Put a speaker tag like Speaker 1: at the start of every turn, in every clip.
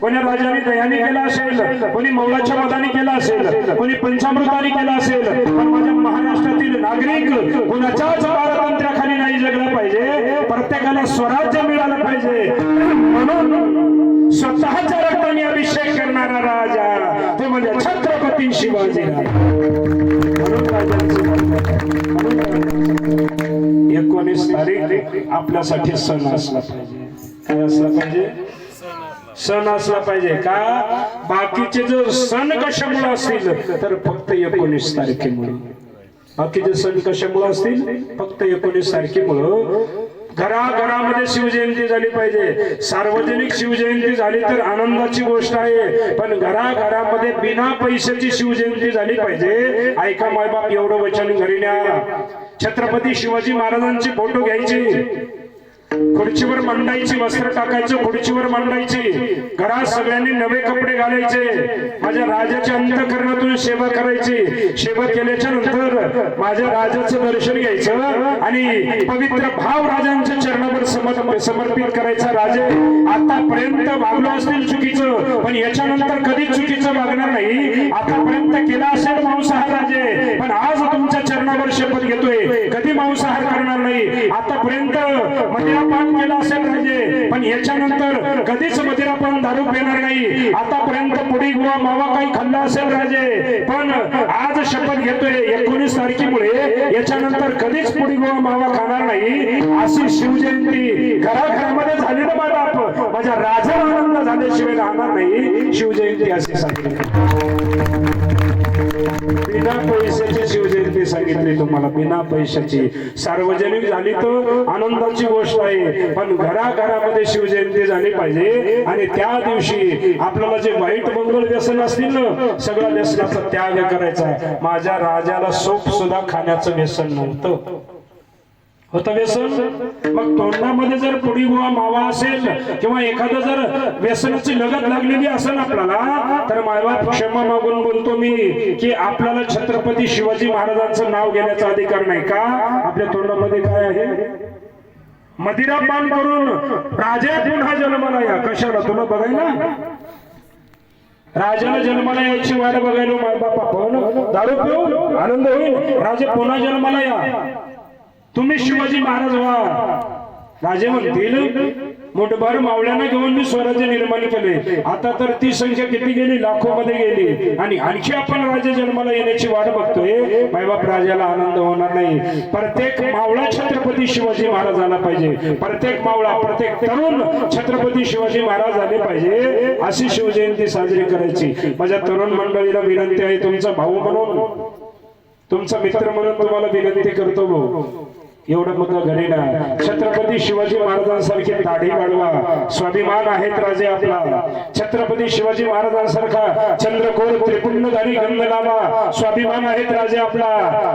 Speaker 1: कोणी राजाने दयाने केला असेल कोणी मौलाच्या मताने केला असेल कोणी पंचामृताने केला असेल पण माझ्या महाराष्ट्रातील नागरिक कुणाच्याच पारतंत्र्याखाली नाही जगलं पाहिजे प्रत्येकाला स्वराज्य मिळालं पाहिजे. म्हणून स्वतःच्या रक्ताने अभिषेक करणारा राजा ते म्हणजे छत्रपती शिवाजी एकोणीस तारीख आपल्यासाठी सण असला पाहिजे. काय असला पाहिजे? सण असला पाहिजे का? बाकीचे जर सण कशामुळे असतील तर फक्त एकोणीस तारखेमुळे. बाकीचे सण कशामुळे असतील? फक्त एकोणीस तारखेमुळं. घराघरामध्ये शिवजयंती झाली पाहिजे. सार्वजनिक शिवजयंती झाली तर आनंदाची गोष्ट आहे. पण घराघरामध्ये बिना पैशाची शिवजयंती झाली पाहिजे. ऐका मायबाप एवढं वचन घरी न्या. छत्रपती शिवाजी महाराजांचे फोटो घ्यायचे. खुर्चीवर मांडायची वस्त्र टाकायचं खुर्चीवर मांडायची. घरात सगळ्यांनी नवे कपडे घालायचे. माझ्या राजाच्या अंतकरणातून सेवा करायची. सेवा केल्याच्यानंतर माझ्या राजाचं दर्शन घ्यायचं आणि पवित्र भाव राजांच्या चरणावर समर्पित करायचा. राजे आतापर्यंत वागलो असतील चुकीचं पण याच्यानंतर कधीच चुकीचं वागणार नाही. आतापर्यंत केला असेल माणूस हा राजे पण आज तुमच्या चरणावर शपथ घेतोय. नाही आतापर्यंत मदिरापान केला असेल राजे पण याच्यानंतर कधीच मदिरापान दारू पिणार नाही. आतापर्यंत पुढी गोवा मावा काही खाल्ला असेल राजे पण आज शपथ घेतोय एकोणीस तारखेमुळे. याच्यानंतर कधीच पुढी गोवा मावा खाणार नाही. अशी शिवजयंती घराघरामध्ये झाली ना माझा बाप. माझ्या राजा आनंद झाल्याशिवाय राहणार नाही. शिवजयंती असे सांगितले मी सांगितली तुम्हाला बिना पैशाची. सार्वजनिक झाली तर आनंदाची गोष्ट आहे पण घराघरामध्ये शिवजयंती झाली पाहिजे आणि त्या दिवशी आपल्याला जे वाईट मंगल व्यसन असतील ना सगळ्या व्यसनाचा त्याग करायचा माझ्या राजाला सोप सुद्धा खाण्याचं व्यसन नव्हतं. होतं व्यसन? मग तोंडामध्ये जर पुडी गोवा मावा असेल किंवा एखादं जर व्यसनाची लगत लागलेली असेल आपल्याला तर मायबाप क्षमा मागून बोलतो मी की आपल्याला छत्रपती शिवाजी महाराजांचं नाव घेण्याचा अधिकार नाही का? आपल्या तोंडामध्ये काय आहे? मदिरापान करून राजा पुन्हा जन्माला या कशाला? तुला बघायला? राजाला जन्माला यायची वाट बघायला मायबाप आपण. दारू पिऊ? आनंद होईल? राजा पुन्हा जन्माला या तुम्ही शिवाजी महाराज व्हा. राजे म्हणतील मोठभर मावळ्यांना घेऊन मी स्वराज्य निर्माण केले. आता तर ती संख्या किती गेली? लाखो मध्ये गेली. आणि आणखी आपण राजे जन्माला येण्याची वाट बघतोय. मायबाप राजाला आनंद होणार नाही. प्रत्येक मावळा छत्रपती शिवाजी महाराज आला पाहिजे. प्रत्येक मावळा प्रत्येक तरुण छत्रपती शिवाजी महाराज आले पाहिजे अशी शिवजयंती साजरी करायची. माझ्या तरुण मंडळीला विनंती आहे तुमचा भाऊ म्हणून. तुमचा मित्र म्हणून तुम्हाला विनंती करतो भाऊ. एवढं मग घरी ना छत्रपती शिवाजी महाराजांसारखे दाढी वाढवा. स्वाभिमान आहेत राजे आपला. छत्रपती शिवाजी महाराजांसारखा चंद्रकोर त्रिपुंडधारी गंध लावा स्वाभिमान आहेत राजे आपला.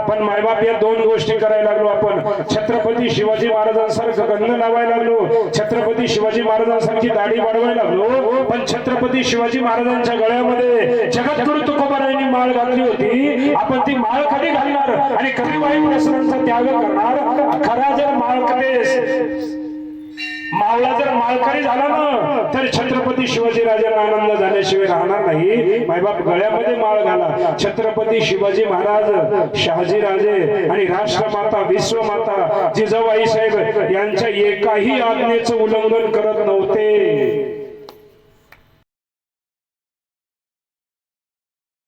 Speaker 1: पण मायबाप या दोन गोष्टी करायला लागलो आपण. छत्रपती शिवाजी महाराजांसारखं गंध लावायला लागलो. छत्रपती शिवाजी महाराजांसारखी दाढी वाढवायला लागलो. पण छत्रपती शिवाजी महाराजांच्या गळ्यामध्ये जगद्गुरु तुकोबारायांनी माळ घातली होती. आपण माळ कधी घालणार आणि कधी वाईट व्यसनांचा त्याग करणार. खरा जर माळकरी मावळा जर माळकरी झाला ना तर छत्रपती शिवाजी राजांना आनंद झाल्याशिवाय राहणार नाही. मायबाप गळ्यामध्ये माळ घाला. छत्रपती शिवाजी महाराज शहाजी राजे आणि राष्ट्रमाता विश्वमाता जिजाबाई साहेब यांच्या एकाही आज्ञेचं उल्लंघन करत नव्हते.